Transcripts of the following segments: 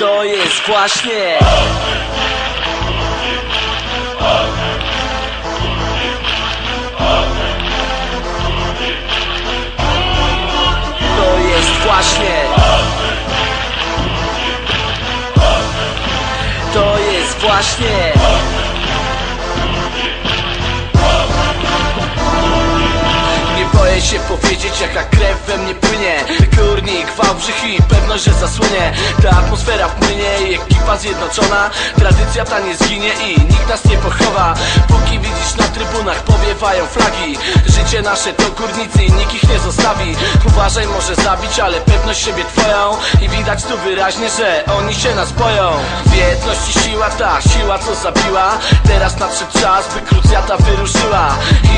To jest właśnie. To jest właśnie. To jest właśnie. Nie boję się powiedzieć jaka krew we mnie płynie. Górnik, Wałbrzych i pewność, że zasłynie. Ta atmosfera płynie i ekipa zjednoczona. Tradycja ta nie zginie i nikt nas nie pochowa. Póki widzisz na trybunach powiewają flagi. Życie nasze to górnicy i nikt ich nie zostawi. Uważaj może zabić, ale pewność siebie twoją. I widać tu wyraźnie, że oni się nas boją. W jedności siła ta, siła co zabiła. Teraz nadszedł czas, by krucjata wyruszyła.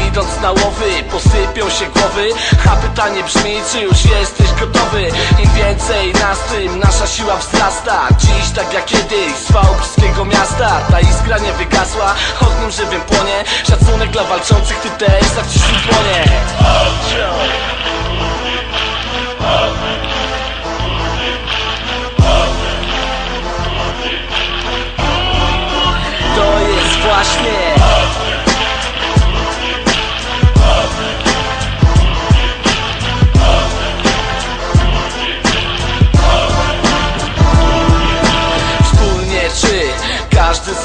Idąc na łowy, posypią się głowy. A pytanie brzmi, czy już jesteś gotowy? Im więcej nas, tym nasza siła wzrasta. Dziś tak jak kiedyś, z Wałbrzyskiego miasta. Ta iskra nie wygasła, ogniem żywym płonie. Szacunek dla walczących, ty też zaciśnij płonie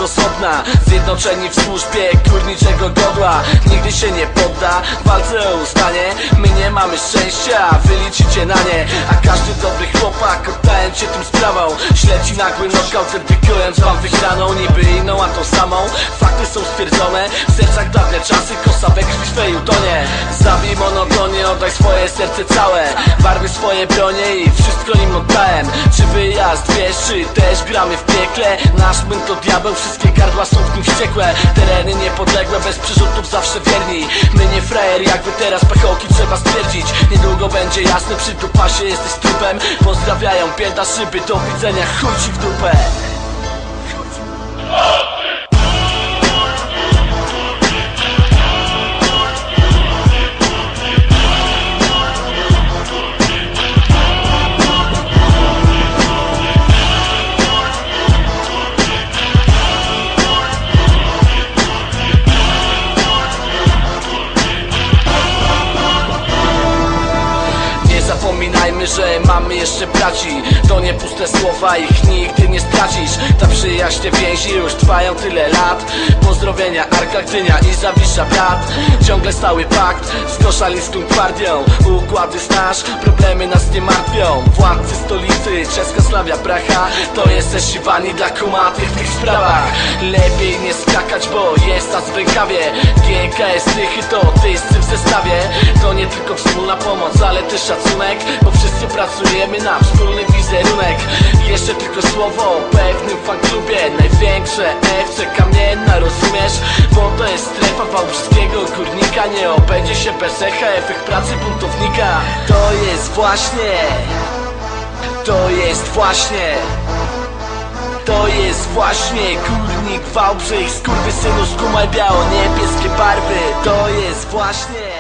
osobna. Zjednoczeni w służbie górniczego godła Nigdy się nie podda walce o ustanie. My nie mamy szczęścia, wy liczycie na nie. A każdy dobry chłopak oddając się tym sprawą. Śledzi nagły knockout, dedykując wam wygraną. Niby inną, a tą samą. Fakty są stwierdzone. W sercach dawne czasy, kosa we krwi swej utonie. Zabij monotonię, oddaj swoje serce całe. Barwy swoje bronie i wszystko im oddałem. Czy wyjazd wiesz, czy też gramy w piekle? Nasz myn to diabeł, wszystkie gardła są w nim wściekłe. Tereny niepodległe, bez przerzutów zawsze wierni. My nie frajer, jakby teraz pechołki trzeba stwierdzić. Niedługo będzie jasne, przy dupasie jesteś trupem. Pozdrawiają pięta szyby, do widzenia, chuj ci w dupę że mamy jeszcze braci. To nie puste słowa, ich nigdy nie stracisz. Ta przyjaźń, więzi już trwają tyle lat. Pozdrowienia Arka Gdynia i Zawisza brat. Ciągle stały pakt z koszalistą gwardią. Układy znasz, problemy nas nie martwią. Władcy stolicy, czeska Sławia Pracha To jesteś siwani dla kumatych w tych sprawach. Lepiej nie skakać, bo jest nas w rękawie. GKS Tychy to tyscy w zestawie. To nie tylko wspólna pomoc, ale też szacunek. Bo wszyscy pracujemy na wspólny wizerunek. Jeszcze tylko słowo o pewnym fanklubie Największe FC Kamienna, rozumiesz? Bo to jest strefa wałbrzyskiego górnika. Nie obędzie się bez echa, efekt pracy buntownika. To jest właśnie To jest właśnie to jest właśnie górnik Wałbrzych Skurwysynu skumaj biało-niebieskie barwy. To jest właśnie